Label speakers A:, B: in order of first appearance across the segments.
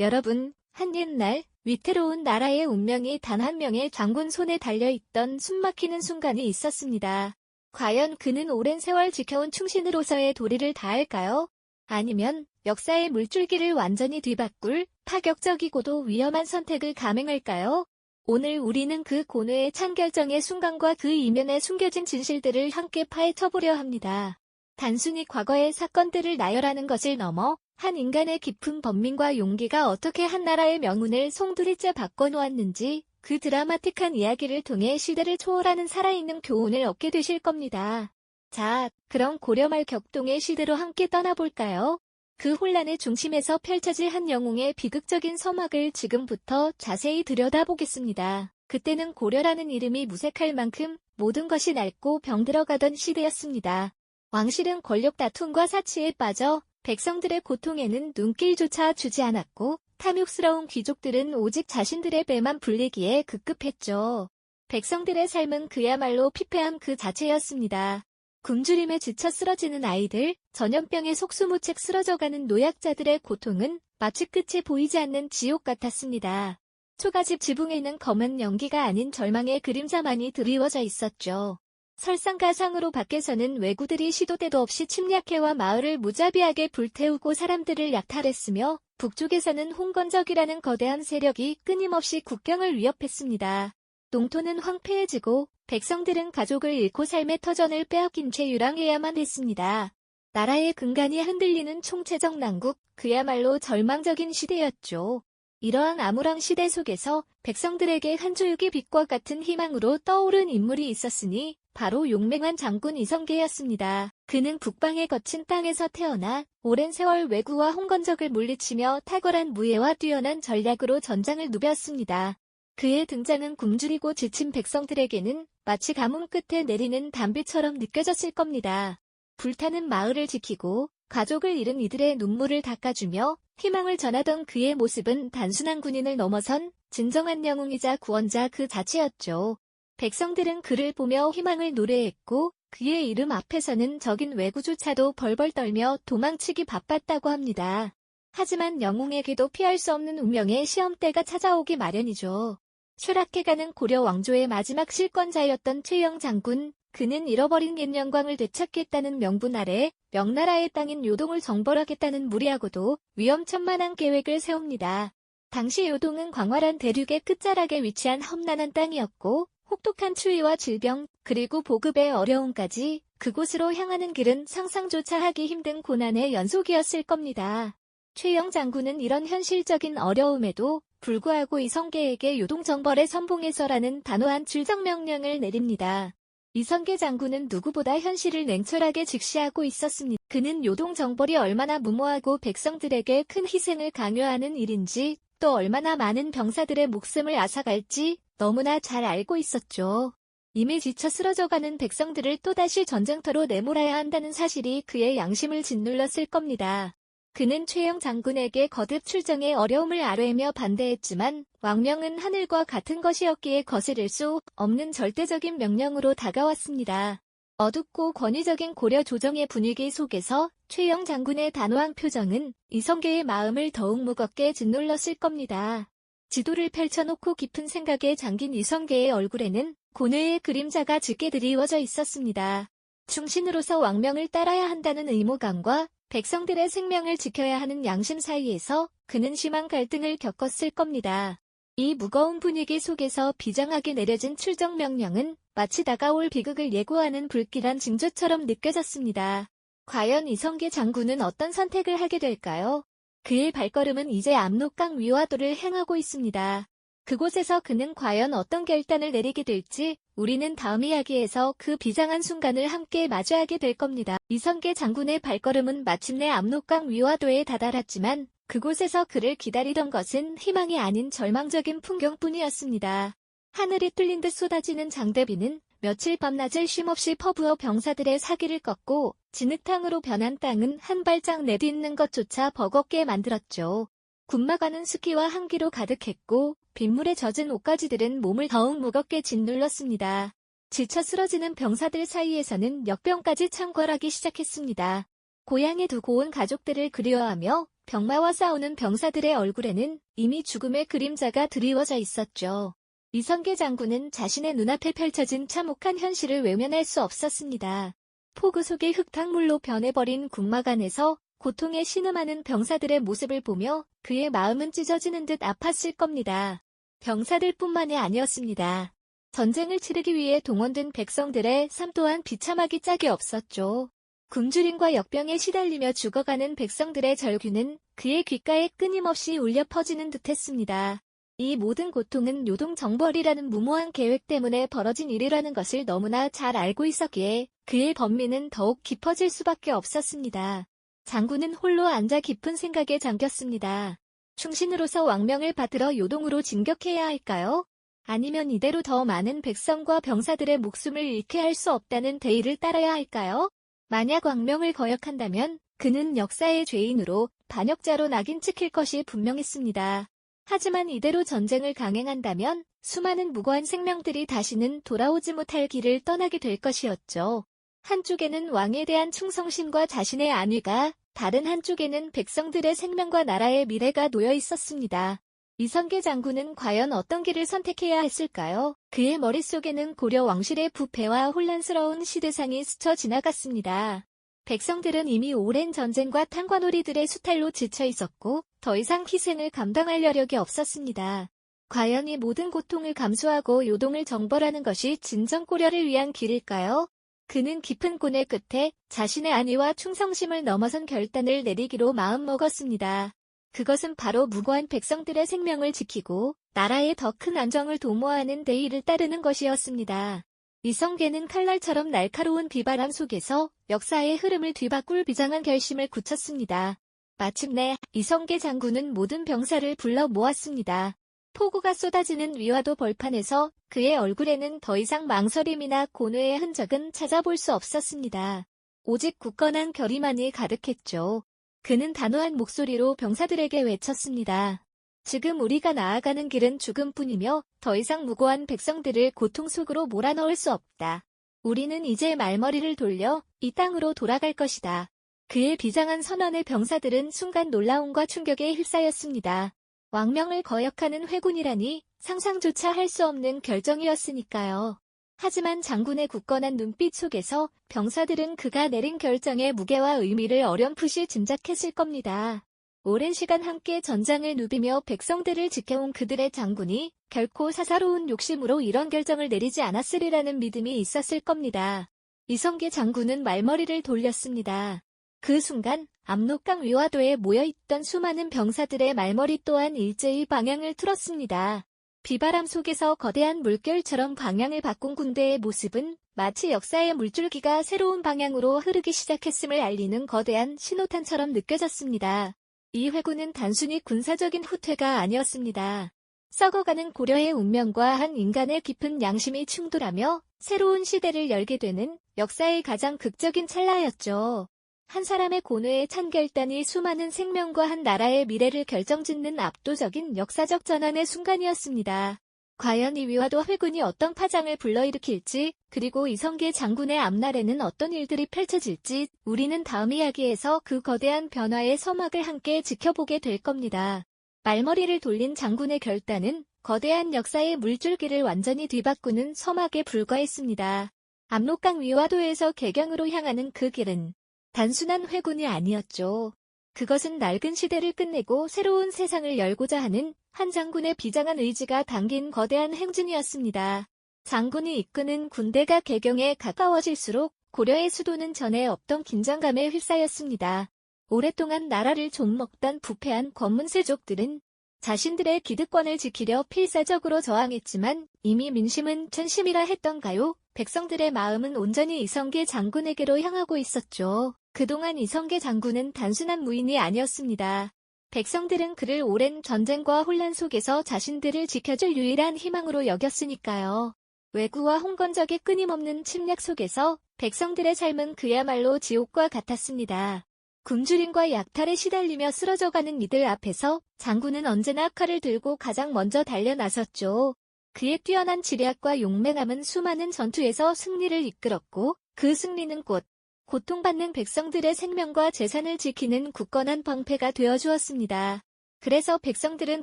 A: 여러분, 한 옛날 위태로운 나라의 운명이 단 한 명의 장군 손에 달려있던 숨막히는 순간이 있었습니다. 과연 그는 오랜 세월 지켜온 충신으로서의 도리를 다할까요? 아니면 역사의 물줄기를 완전히 뒤바꿀 파격적이고도 위험한 선택을 감행할까요? 오늘 우리는 그 고뇌의 찬 결정의 순간과 그 이면에 숨겨진 진실들을 함께 파헤쳐보려 합니다. 단순히 과거의 사건들을 나열하는 것을 넘어 한 인간의 깊은 번민과 용기가 어떻게 한 나라의 명운을 송두리째 바꿔놓았는지 그 드라마틱한 이야기를 통해 시대를 초월하는 살아있는 교훈을 얻게 되실 겁니다. 자, 그럼 고려말 격동의 시대로 함께 떠나볼까요? 그 혼란의 중심에서 펼쳐질 한 영웅의 비극적인 서막을 지금부터 자세히 들여다보겠습니다. 그때는 고려라는 이름이 무색할 만큼 모든 것이 낡고 병들어가던 시대였습니다. 왕실은 권력 다툼과 사치에 빠져 백성들의 고통에는 눈길조차 주지 않았고 탐욕스러운 귀족들은 오직 자신들의 배만 불리기에 급급했죠. 백성들의 삶은 그야말로 피폐함 그 자체였습니다. 굶주림에 지쳐 쓰러지는 아이들, 전염병에 속수무책 쓰러져가는 노약자들의 고통은 마치 끝이 보이지 않는 지옥 같았습니다. 초가집 지붕에는 검은 연기가 아닌 절망의 그림자만이 드리워져 있었죠. 설상가상으로 밖에서는 왜구들이 시도 때도 없이 침략해와 마을을 무자비하게 불태우고 사람들을 약탈했으며 북쪽에서는 홍건적이라는 거대한 세력이 끊임없이 국경을 위협했습니다. 농토는 황폐해지고 백성들은 가족을 잃고 삶의 터전을 빼앗긴 채 유랑해야만 했습니다. 나라의 근간이 흔들리는 총체적 난국, 그야말로 절망적인 시대였죠. 이러한 암울한 시대 속에서 백성들에게 한 조육의 빛과 같은 희망으로 떠오른 인물이 있었으니 바로 용맹한 장군 이성계였습니다. 그는 북방의 거친 땅에서 태어나 오랜 세월 왜구와 홍건적을 물리치며 탁월한 무예와 뛰어난 전략으로 전장을 누볐습니다. 그의 등장은 굶주리고 지친 백성들에게는 마치 가뭄 끝에 내리는 담비처럼 느껴졌을 겁니다. 불타는 마을을 지키고 가족을 잃은 이들의 눈물을 닦아주며 희망을 전하던 그의 모습은 단순한 군인을 넘어선 진정한 영웅이자 구원자 그 자체였죠. 백성들은 그를 보며 희망을 노래했고 그의 이름 앞에서는 적인 외구조차도 벌벌 떨며 도망치기 바빴다고 합니다. 하지만 영웅에게도 피할 수 없는 운명의 시험대가 찾아오기 마련이죠. 쇠락해가는 고려 왕조의 마지막 실권자였던 최영 장군, 그는 잃어버린 옛 영광을 되찾겠다는 명분 아래 명나라의 땅인 요동을 정벌하겠다는 무리하고도 위험천만한 계획을 세웁니다. 당시 요동은 광활한 대륙의 끝자락에 위치한 험난한 땅이었고 혹독한 추위와 질병, 그리고 보급의 어려움까지 그곳으로 향하는 길은 상상조차 하기 힘든 고난의 연속이었을 겁니다. 최영 장군은 이런 현실적인 어려움에도 불구하고 이성계에게 요동정벌에 선봉해서라는 단호한 출정명령을 내립니다. 이성계 장군은 누구보다 현실을 냉철하게 직시하고 있었습니다. 그는 요동정벌이 얼마나 무모하고 백성들에게 큰 희생을 강요하는 일인지 또 얼마나 많은 병사들의 목숨을 앗아갈지 너무나 잘 알고 있었죠. 이미 지쳐 쓰러져가는 백성들을 또다시 전쟁터로 내몰아야 한다는 사실이 그의 양심을 짓눌렀을 겁니다. 그는 최영 장군에게 거듭 출정에 어려움을 아뢰며 반대했지만 왕명은 하늘과 같은 것이었기에 거스를 수 없는 절대적인 명령으로 다가왔습니다. 어둡고 권위적인 고려 조정의 분위기 속에서 최영 장군의 단호한 표정은 이성계의 마음을 더욱 무겁게 짓눌렀을 겁니다. 지도를 펼쳐놓고 깊은 생각에 잠긴 이성계의 얼굴에는 고뇌의 그림자가 짙게 드리워져 있었습니다. 충신으로서 왕명을 따라야 한다는 의무감과 백성들의 생명을 지켜야 하는 양심 사이에서 그는 심한 갈등을 겪었을 겁니다. 이 무거운 분위기 속에서 비장하게 내려진 출정 명령은 마치 다가올 비극을 예고하는 불길한 징조처럼 느껴졌습니다. 과연 이성계 장군은 어떤 선택을 하게 될까요? 그의 발걸음은 이제 압록강 위화도를 행하고 있습니다. 그곳에서 그는 과연 어떤 결단을 내리게 될지 우리는 다음 이야기에서 그 비장한 순간을 함께 마주하게 될 겁니다. 이성계 장군의 발걸음은 마침내 압록강 위화도에 다다랐지만 그곳에서 그를 기다리던 것은 희망이 아닌 절망적인 풍경뿐이었습니다. 하늘이 뚫린 듯 쏟아지는 장대비는 며칠 밤낮을 쉼없이 퍼부어 병사들의 사기를 꺾고 진흙탕으로 변한 땅은 한 발짝 내딛는 것조차 버겁게 만들었죠. 군마가는 습기와 한기로 가득했고 빗물에 젖은 옷가지들은 몸을 더욱 무겁게 짓눌렀습니다. 지쳐 쓰러지는 병사들 사이에서는 역병까지 창궐하기 시작했습니다. 고향에 두고 온 가족들을 그리워하며 병마와 싸우는 병사들의 얼굴에는 이미 죽음의 그림자가 드리워져 있었죠. 이성계 장군은 자신의 눈앞에 펼쳐진 참혹한 현실을 외면할 수 없었습니다. 폭우 속의 흙탕물로 변해버린 군마간에서 고통에 신음하는 병사들의 모습을 보며 그의 마음은 찢어지는 듯 아팠을 겁니다. 병사들뿐만이 아니었습니다. 전쟁을 치르기 위해 동원된 백성들의 삶 또한 비참하기 짝이 없었죠. 굶주림과 역병에 시달리며 죽어가는 백성들의 절규는 그의 귓가에 끊임없이 울려 퍼지는 듯했습니다. 이 모든 고통은 요동 정벌이라는 무모한 계획 때문에 벌어진 일이라는 것을 너무나 잘 알고 있었기에 그의 번민은 더욱 깊어질 수밖에 없었습니다. 장군은 홀로 앉아 깊은 생각에 잠겼습니다. 충신으로서 왕명을 받들어 요동으로 진격해야 할까요? 아니면 이대로 더 많은 백성과 병사들의 목숨을 잃게 할 수 없다는 대의를 따라야 할까요? 만약 왕명을 거역한다면 그는 역사의 죄인으로 반역자로 낙인 찍힐 것이 분명했습니다. 하지만 이대로 전쟁을 강행한다면 수많은 무고한 생명들이 다시는 돌아오지 못할 길을 떠나게 될 것이었죠. 한쪽에는 왕에 대한 충성심과 자신의 안위가, 다른 한쪽에는 백성들의 생명과 나라의 미래가 놓여 있었습니다. 이성계 장군은 과연 어떤 길을 선택해야 했을까요? 그의 머릿속에는 고려 왕실의 부패와 혼란스러운 시대상이 스쳐 지나갔습니다. 백성들은 이미 오랜 전쟁과 탄관오리들의 수탈로 지쳐 있었고 더 이상 희생을 감당할 여력이 없었습니다. 과연 이 모든 고통을 감수하고 요동을 정벌하는 것이 진정 고려를 위한 길일까요? 그는 깊은 고뇌 끝에 자신의 안위와 충성심을 넘어선 결단을 내리기로 마음먹었습니다. 그것은 바로 무고한 백성들의 생명을 지키고 나라의 더 큰 안정을 도모하는 대의를 따르는 것이었습니다. 이성계는 칼날처럼 날카로운 비바람 속에서 역사의 흐름을 뒤바꿀 비장한 결심을 굳혔습니다. 마침내 이성계 장군은 모든 병사를 불러 모았습니다. 폭우가 쏟아지는 위화도 벌판에서 그의 얼굴에는 더 이상 망설임이나 고뇌의 흔적은 찾아볼 수 없었습니다. 오직 굳건한 결의만이 가득했죠. 그는 단호한 목소리로 병사들에게 외쳤습니다. 지금 우리가 나아가는 길은 죽음뿐이며 더 이상 무고한 백성들을 고통 속으로 몰아넣을 수 없다. 우리는 이제 말머리를 돌려 이 땅으로 돌아갈 것이다. 그의 비장한 선언의 병사들은 순간 놀라움과 충격에 휩싸였습니다. 왕명을 거역하는 회군이라니 상상조차 할 수 없는 결정이었으니까요. 하지만 장군의 굳건한 눈빛 속에서 병사들은 그가 내린 결정의 무게와 의미를 어렴풋이 짐작했을 겁니다. 오랜 시간 함께 전장을 누비며 백성들을 지켜온 그들의 장군이 결코 사사로운 욕심으로 이런 결정을 내리지 않았으리라는 믿음이 있었을 겁니다. 이성계 장군은 말머리를 돌렸습니다. 그 순간 압록강 위화도에 모여있던 수많은 병사들의 말머리 또한 일제히 방향을 틀었습니다. 비바람 속에서 거대한 물결처럼 방향을 바꾼 군대의 모습은 마치 역사의 물줄기가 새로운 방향으로 흐르기 시작했음을 알리는 거대한 신호탄처럼 느껴졌습니다. 이 회군은 단순히 군사적인 후퇴가 아니었습니다. 썩어가는 고려의 운명과 한 인간의 깊은 양심이 충돌하며 새로운 시대를 열게 되는 역사의 가장 극적인 찰나였죠. 한 사람의 고뇌에 찬 결단이 수많은 생명과 한 나라의 미래를 결정짓는 압도적인 역사적 전환의 순간이었습니다. 과연 이 위화도 회군이 어떤 파장을 불러일으킬지 그리고 이성계 장군의 앞날에는 어떤 일들이 펼쳐질지 우리는 다음 이야기에서 그 거대한 변화의 서막을 함께 지켜보게 될 겁니다. 말머리를 돌린 장군의 결단은 거대한 역사의 물줄기를 완전히 뒤바꾸는 서막에 불과했습니다. 압록강 위화도에서 개경으로 향하는 그 길은 단순한 회군이 아니었죠. 그것은 낡은 시대를 끝내고 새로운 세상을 열고자 하는 한 장군의 비장한 의지가 담긴 거대한 행진이었습니다. 장군이 이끄는 군대가 개경에 가까워질수록 고려의 수도는 전에 없던 긴장감에 휩싸였습니다. 오랫동안 나라를 좀먹던 부패한 권문세족들은 자신들의 기득권을 지키려 필사적으로 저항했지만 이미 민심은 천심이라 했던가요? 백성들의 마음은 온전히 이성계 장군에게로 향하고 있었죠. 그동안 이성계 장군은 단순한 무인이 아니었습니다. 백성들은 그를 오랜 전쟁과 혼란 속에서 자신들을 지켜줄 유일한 희망으로 여겼으니까요. 외구와 홍건적의 끊임없는 침략 속에서 백성들의 삶은 그야말로 지옥과 같았습니다. 굶주림과 약탈에 시달리며 쓰러져가는 이들 앞에서 장군은 언제나 칼을 들고 가장 먼저 달려 나섰죠. 그의 뛰어난 지략과 용맹함은 수많은 전투에서 승리를 이끌었고 그 승리는 곧 고통받는 백성들의 생명과 재산을 지키는 굳건한 방패가 되어 주었습니다. 그래서 백성들은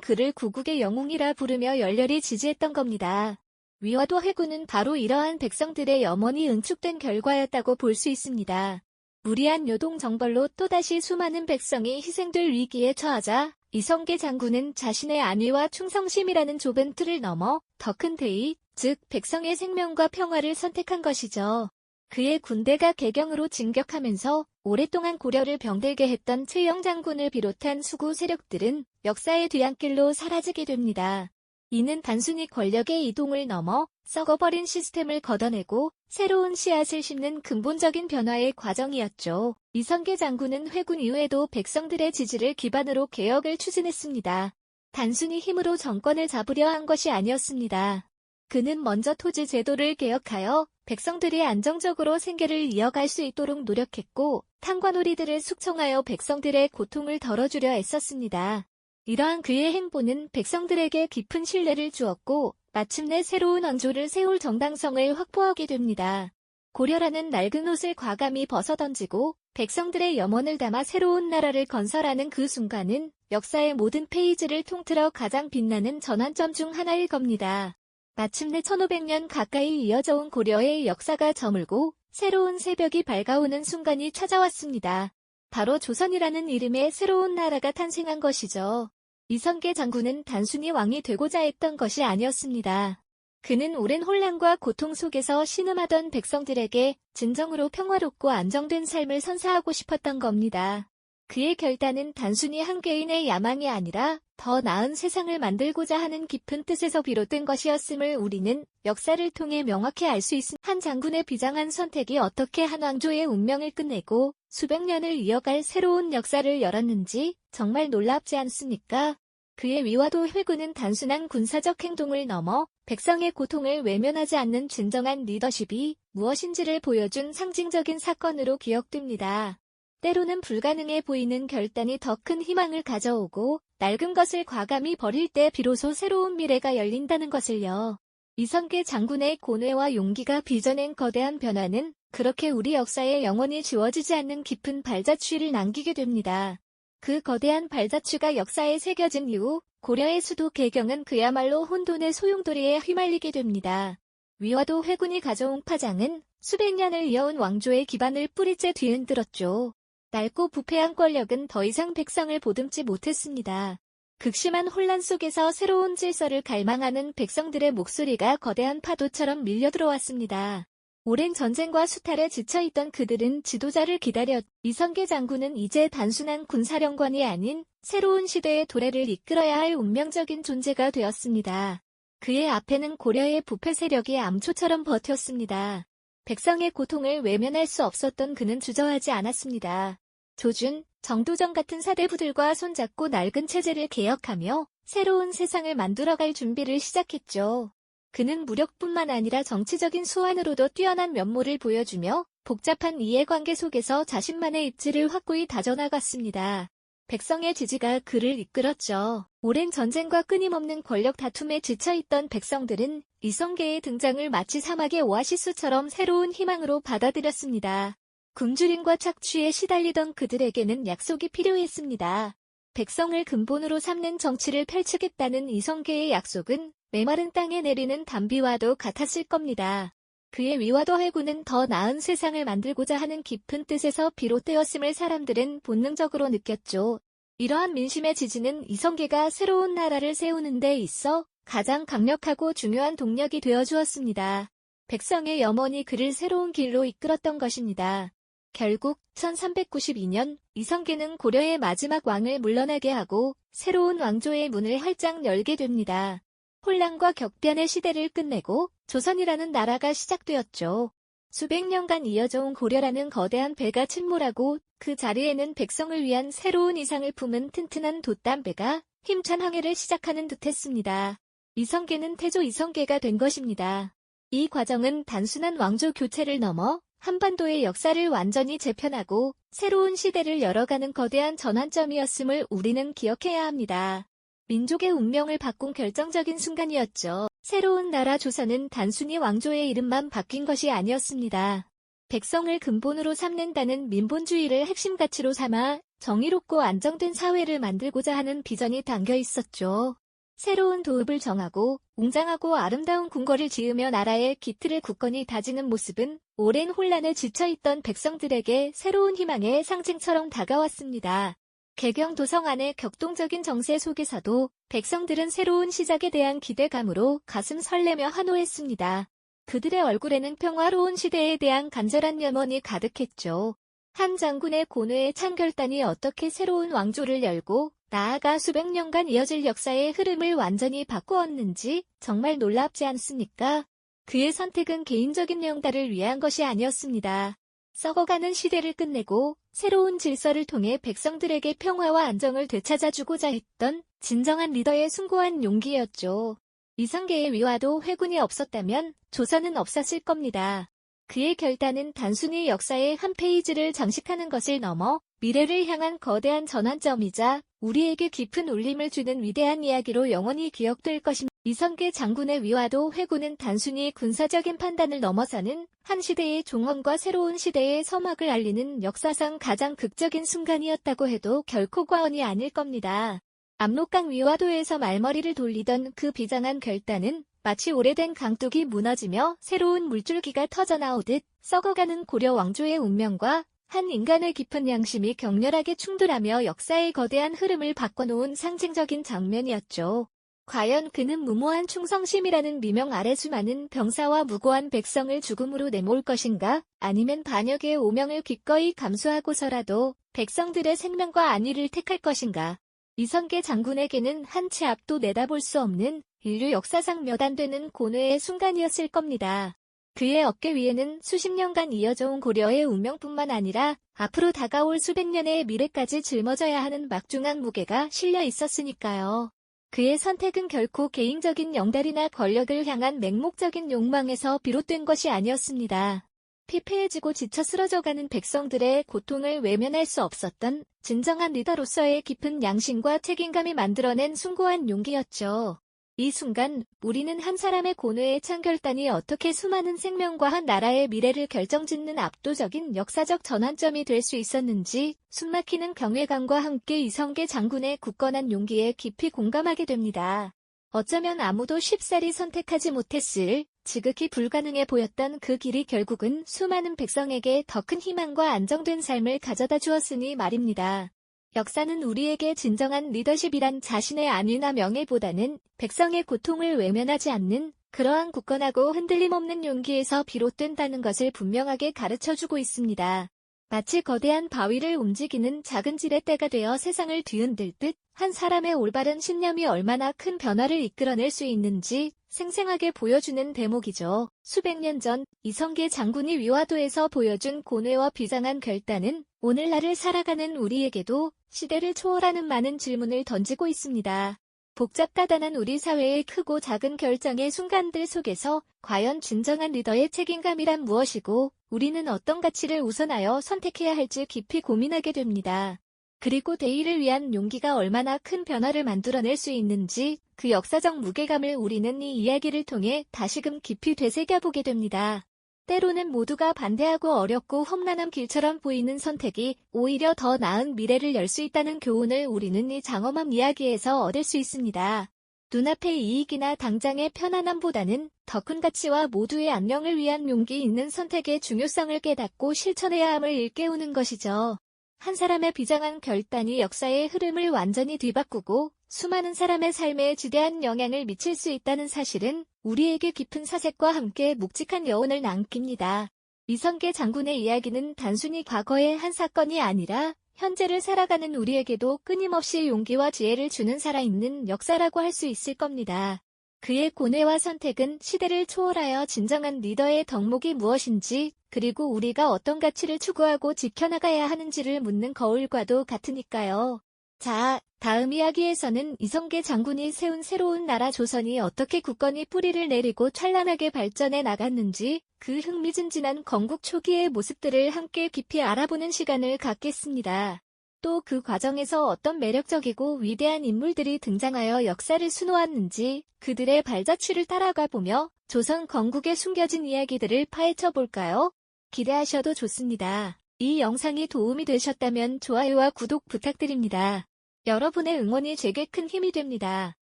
A: 그를 구국의 영웅이라 부르며 열렬히 지지했던 겁니다. 위화도 해군은 바로 이러한 백성들의 염원이 응축된 결과였다고 볼 수 있습니다. 무리한 요동 정벌로 또다시 수많은 백성이 희생될 위기에 처하자 이성계 장군은 자신의 안위와 충성심이라는 좁은 틀을 넘어 더 큰 대의, 즉 백성의 생명과 평화를 선택한 것이죠. 그의 군대가 개경으로 진격하면서 오랫동안 고려를 병들게 했던 최영 장군을 비롯한 수구 세력들은 역사의 뒤안길로 사라지게 됩니다. 이는 단순히 권력의 이동을 넘어 썩어버린 시스템을 걷어내고 새로운 씨앗을 심는 근본적인 변화의 과정이었죠. 이성계 장군은 회군 이후에도 백성들의 지지를 기반으로 개혁을 추진했습니다. 단순히 힘으로 정권을 잡으려 한 것이 아니었습니다. 그는 먼저 토지 제도를 개혁하여 백성들이 안정적으로 생계를 이어갈 수 있도록 노력했고 탄관오리들을 숙청하여 백성들의 고통을 덜어주려 애썼습니다. 이러한 그의 행보는 백성들에게 깊은 신뢰를 주었고 마침내 새로운 왕조를 세울 정당성을 확보하게 됩니다. 고려라는 낡은 옷을 과감히 벗어던지고 백성들의 염원을 담아 새로운 나라를 건설하는 그 순간은 역사의 모든 페이지를 통틀어 가장 빛나는 전환점 중 하나일 겁니다. 마침내 1500년 가까이 이어져 온 고려의 역사가 저물고 새로운 새벽이 밝아오는 순간이 찾아왔습니다. 바로 조선이라는 이름의 새로운 나라가 탄생한 것이죠. 이성계 장군은 단순히 왕이 되고자 했던 것이 아니었습니다. 그는 오랜 혼란과 고통 속에서 신음하던 백성들에게 진정으로 평화롭고 안정된 삶을 선사하고 싶었던 겁니다. 그의 결단은 단순히 한 개인의 야망이 아니라 더 나은 세상을 만들고자 하는 깊은 뜻에서 비롯된 것이었음을 우리는 역사를 통해 명확히 알 수 있습니다. 한 장군의 비장한 선택이 어떻게 한 왕조의 운명을 끝내고 수백 년을 이어갈 새로운 역사를 열었는지 정말 놀랍지 않습니까? 그의 위화도 회군은 단순한 군사적 행동을 넘어 백성의 고통을 외면하지 않는 진정한 리더십이 무엇인지를 보여준 상징적인 사건으로 기억됩니다. 때로는 불가능해 보이는 결단이 더 큰 희망을 가져오고 낡은 것을 과감히 버릴 때 비로소 새로운 미래가 열린다는 것을요. 이성계 장군의 고뇌와 용기가 빚어낸 거대한 변화는 그렇게 우리 역사에 영원히 지워지지 않는 깊은 발자취를 남기게 됩니다. 그 거대한 발자취가 역사에 새겨진 이후 고려의 수도 개경은 그야말로 혼돈의 소용돌이에 휘말리게 됩니다. 위화도 회군이 가져온 파장은 수백 년을 이어온 왕조의 기반을 뿌리째 뒤흔들었죠. 낡고 부패한 권력은 더 이상 백성을 보듬지 못했습니다. 극심한 혼란 속에서 새로운 질서를 갈망하는 백성들의 목소리가 거대한 파도처럼 밀려 들어왔습니다. 오랜 전쟁과 수탈에 지쳐있던 그들은 지도자를 기다렸. 이성계 장군은 이제 단순한 군사령관이 아닌 새로운 시대의 도래를 이끌어야 할 운명적인 존재가 되었습니다. 그의 앞에는 고려의 부패 세력이 암초처럼 버텼습니다. 백성의 고통을 외면할 수 없었던 그는 주저하지 않았습니다. 조준, 정도전 같은 사대부들과 손잡고 낡은 체제를 개혁하며 새로운 세상을 만들어갈 준비를 시작했죠. 그는 무력뿐만 아니라 정치적인 수완으로도 뛰어난 면모를 보여주며 복잡한 이해관계 속에서 자신만의 입지를 확고히 다져나갔습니다. 백성의 지지가 그를 이끌었죠. 오랜 전쟁과 끊임없는 권력 다툼에 지쳐있던 백성들은 이성계의 등장을 마치 사막의 오아시스처럼 새로운 희망으로 받아들였습니다. 굶주림과 착취에 시달리던 그들에게는 약속이 필요했습니다. 백성을 근본으로 삼는 정치를 펼치겠다는 이성계의 약속은 메마른 땅에 내리는 담비와도 같았을 겁니다. 그의 위화도 해군은 더 나은 세상을 만들고자 하는 깊은 뜻에서 비롯되었음을 사람들은 본능적으로 느꼈죠. 이러한 민심의 지지는 이성계가 새로운 나라를 세우는 데 있어 가장 강력하고 중요한 동력이 되어 주었습니다. 백성의 염원이 그를 새로운 길로 이끌었던 것입니다. 결국 1392년 이성계는 고려의 마지막 왕을 물러나게 하고 새로운 왕조의 문을 활짝 열게 됩니다. 혼란과 격변의 시대를 끝내고 조선이라는 나라가 시작되었죠. 수백 년간 이어져 온 고려라는 거대한 배가 침몰하고 그 자리에는 백성을 위한 새로운 이상을 품은 튼튼한 돛담배가 힘찬 항해를 시작하는 듯했습니다. 이성계는 태조 이성계가 된 것입니다. 이 과정은 단순한 왕조 교체를 넘어 한반도의 역사를 완전히 재편하고 새로운 시대를 열어가는 거대한 전환점이었음을 우리는 기억해야 합니다. 민족의 운명을 바꾼 결정적인 순간이었죠. 새로운 나라 조선은 단순히 왕조의 이름만 바뀐 것이 아니었습니다. 백성을 근본으로 삼는다는 민본주의를 핵심 가치로 삼아 정의롭고 안정된 사회를 만들고자 하는 비전이 담겨 있었죠. 새로운 도읍을 정하고 웅장하고 아름다운 궁궐을 지으며 나라의 기틀을 굳건히 다지는 모습은 오랜 혼란에 지쳐있던 백성들에게 새로운 희망의 상징처럼 다가왔습니다. 개경 도성 안의 격동적인 정세 속에서도 백성들은 새로운 시작에 대한 기대감으로 가슴 설레며 환호했습니다. 그들의 얼굴에는 평화로운 시대에 대한 간절한 염원이 가득했죠. 한 장군의 고뇌의 찬결단이 어떻게 새로운 왕조를 열고 나아가 수백 년간 이어질 역사의 흐름을 완전히 바꾸었는지 정말 놀랍지 않습니까? 그의 선택은 개인적인 명다를 위한 것이 아니었습니다. 썩어가는 시대를 끝내고 새로운 질서를 통해 백성들에게 평화와 안정을 되찾아주고자 했던 진정한 리더의 숭고한 용기였죠. 이성계의 위화도 회군이 없었다면 조선은 없었을 겁니다. 그의 결단은 단순히 역사의 한 페이지를 장식하는 것을 넘어 미래를 향한 거대한 전환점이자 우리에게 깊은 울림을 주는 위대한 이야기로 영원히 기억될 것입니다. 이성계 장군의 위화도 회군은 단순히 군사적인 판단을 넘어서는 한 시대의 종언과 새로운 시대의 서막을 알리는 역사상 가장 극적인 순간이었다고 해도 결코 과언이 아닐 겁니다. 압록강 위화도에서 말머리를 돌리던 그 비장한 결단은 마치 오래된 강둑이 무너지며 새로운 물줄기가 터져나오듯 썩어가는 고려 왕조의 운명과 한 인간의 깊은 양심이 격렬하게 충돌하며 역사의 거대한 흐름을 바꿔놓은 상징적인 장면이었죠. 과연 그는 무모한 충성심이라는 미명 아래 수많은 병사와 무고한 백성을 죽음으로 내몰 것인가? 아니면 반역의 오명을 기꺼이 감수하고서라도 백성들의 생명과 안위를 택할 것인가? 이성계 장군에게는 한 치 앞도 내다볼 수 없는 인류 역사상 몇 안 되는 고뇌의 순간이었을 겁니다. 그의 어깨 위에는 수십 년간 이어져온 고려의 운명뿐만 아니라 앞으로 다가올 수백 년의 미래까지 짊어져야 하는 막중한 무게가 실려 있었으니까요. 그의 선택은 결코 개인적인 영달이나 권력을 향한 맹목적인 욕망에서 비롯된 것이 아니었습니다. 피폐해지고 지쳐 쓰러져가는 백성들의 고통을 외면할 수 없었던 진정한 리더로서의 깊은 양심과 책임감이 만들어낸 숭고한 용기였죠. 이 순간 우리는 한 사람의 고뇌의 찬결단이 어떻게 수많은 생명과 한 나라의 미래를 결정짓는 압도적인 역사적 전환점이 될 수 있었는지 숨막히는 경외감과 함께 이성계 장군의 굳건한 용기에 깊이 공감하게 됩니다. 어쩌면 아무도 쉽사리 선택하지 못했을 지극히 불가능해 보였던 그 길이 결국은 수많은 백성에게 더 큰 희망과 안정된 삶을 가져다 주었으니 말입니다. 역사는 우리에게 진정한 리더십이란 자신의 안위나 명예보다는 백성의 고통을 외면하지 않는 그러한 굳건하고 흔들림 없는 용기에서 비롯된다는 것을 분명하게 가르쳐주고 있습니다. 마치 거대한 바위를 움직이는 작은 지렛대가 되어 세상을 뒤흔들 듯 한 사람의 올바른 신념이 얼마나 큰 변화를 이끌어낼 수 있는지 생생하게 보여주는 대목이죠. 수백 년 전 이성계 장군이 위화도에서 보여준 고뇌와 비장한 결단은 오늘날을 살아가는 우리에게도 시대를 초월하는 많은 질문을 던지고 있습니다. 복잡다단한 우리 사회의 크고 작은 결정의 순간들 속에서 과연 진정한 리더의 책임감이란 무엇이고 우리는 어떤 가치를 우선하여 선택해야 할지 깊이 고민하게 됩니다. 그리고 대의를 위한 용기가 얼마나 큰 변화를 만들어낼 수 있는지 그 역사적 무게감을 우리는 이 이야기를 통해 다시금 깊이 되새겨보게 됩니다. 때로는 모두가 반대하고 어렵고 험난한 길처럼 보이는 선택이 오히려 더 나은 미래를 열 수 있다는 교훈을 우리는 이 장엄한 이야기에서 얻을 수 있습니다. 눈앞의 이익이나 당장의 편안함보다는 더 큰 가치와 모두의 안녕을 위한 용기 있는 선택의 중요성을 깨닫고 실천해야 함을 일깨우는 것이죠. 한 사람의 비장한 결단이 역사의 흐름을 완전히 뒤바꾸고 수많은 사람의 삶에 지대한 영향을 미칠 수 있다는 사실은 우리에게 깊은 사색과 함께 묵직한 여운을 남깁니다. 이성계 장군의 이야기는 단순히 과거의 한 사건이 아니라 현재를 살아가는 우리에게도 끊임없이 용기와 지혜를 주는 살아있는 역사라고 할 수 있을 겁니다. 그의 고뇌와 선택은 시대를 초월하여 진정한 리더의 덕목이 무엇인지 그리고 우리가 어떤 가치를 추구하고 지켜나가야 하는지를 묻는 거울과도 같으니까요. 자, 다음 이야기에서는 이성계 장군이 세운 새로운 나라 조선이 어떻게 굳건히 뿌리를 내리고 찬란하게 발전해 나갔는지 그 흥미진진한 건국 초기의 모습들을 함께 깊이 알아보는 시간을 갖겠습니다. 또 그 과정에서 어떤 매력적이고 위대한 인물들이 등장하여 역사를 수놓았는지 그들의 발자취를 따라가 보며 조선 건국에 숨겨진 이야기들을 파헤쳐 볼까요? 기대하셔도 좋습니다. 이 영상이 도움이 되셨다면 좋아요와 구독 부탁드립니다. 여러분의 응원이 제게 큰 힘이 됩니다.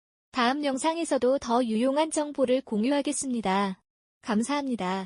A: 다음 영상에서도 더 유용한 정보를 공유하겠습니다. 감사합니다.